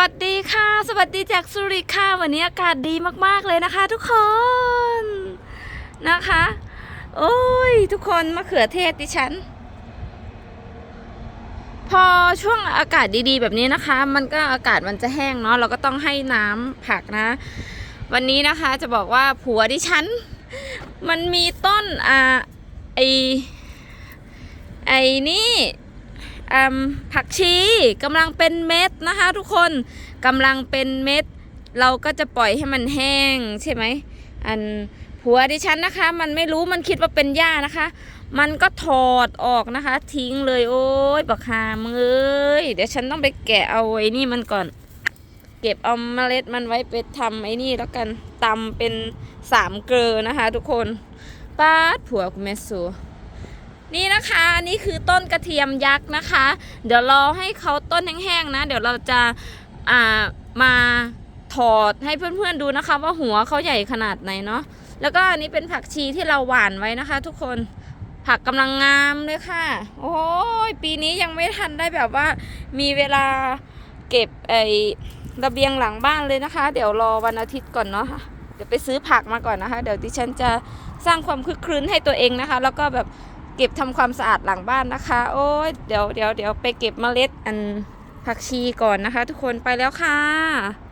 วัสดีค่ะ สวัสดีจากสุริค่ะวันนี้อากาศดีมากๆเลยนะคะ ทุกคนนะคะ โอ้ย ทุกคนมะเขือเทศดิฉัน พอช่วงอากาศดีๆ แบบนี้นะคะ มันก็อากาศมันจะแห้งเนาะเราก็ต้องให้น้ำผักนะ วันนี้นะคะจะบอกว่าผัวดิฉัน มันมีต้นอ่าไอไอนี่ ผักชีกำลังเป็นเม็ดนะคะ ทุกคนกำลังเป็นเม็ด เราก็จะปล่อยให้มันแห้งใช่ไหมอันผัวดิฉันนะคะ มันไม่รู้มันคิดว่าเป็นหญ้านะคะ มันก็ถอดออกนะคะ ทิ้งเลยโอ้ยบักหามเอ้ยเดี๋ยวฉันต้องไปแกะเอาไอ้นี่มันก่อน เก็บเอาเมล็ดมันไว้ไปทำไอ้นี่แล้วกันตำเป็นสามเกลือนะคะ ทุกคนป้าดผัวคุณแม่สู นี่นะคะอันนี้คือต้นกระเทียมยักษ์นะคะ เดี๋ยวรอให้เขาต้นแห้งๆนะ เดี๋ยวเราจะอ่ามาถอดให้เพื่อนๆดูนะคะ ว่าหัวเขาใหญ่ขนาดไหนเนาะแล้วก็อันนี้เป็นผักชีที่เราหว่านไว้นะคะ ทุกคนผักกำลังงามเลยค่ะ โอ้ยปีนี้ยังไม่ทันได้แบบว่า มีเวลาเก็บไอ้ระเบียงหลังบ้านเลยนะคะ เดี๋ยวรอวันอาทิตย์ก่อนเนาะค่ะเดี๋ยวไปซื้อผักมาก่อนนะคะ เดี๋ยวดิฉันจะสร้างความคึกครื้นให้ตัวเองนะคะ แล้วก็แบบ เก็บทำความสะอาดหลังบ้านนะคะ โอ้ยเดี๋ยวเดี๋ยวเดี๋ยวไปเก็บเมล็ดอันผักชีก่อนนะคะ ทุกคนไปแล้วค่ะ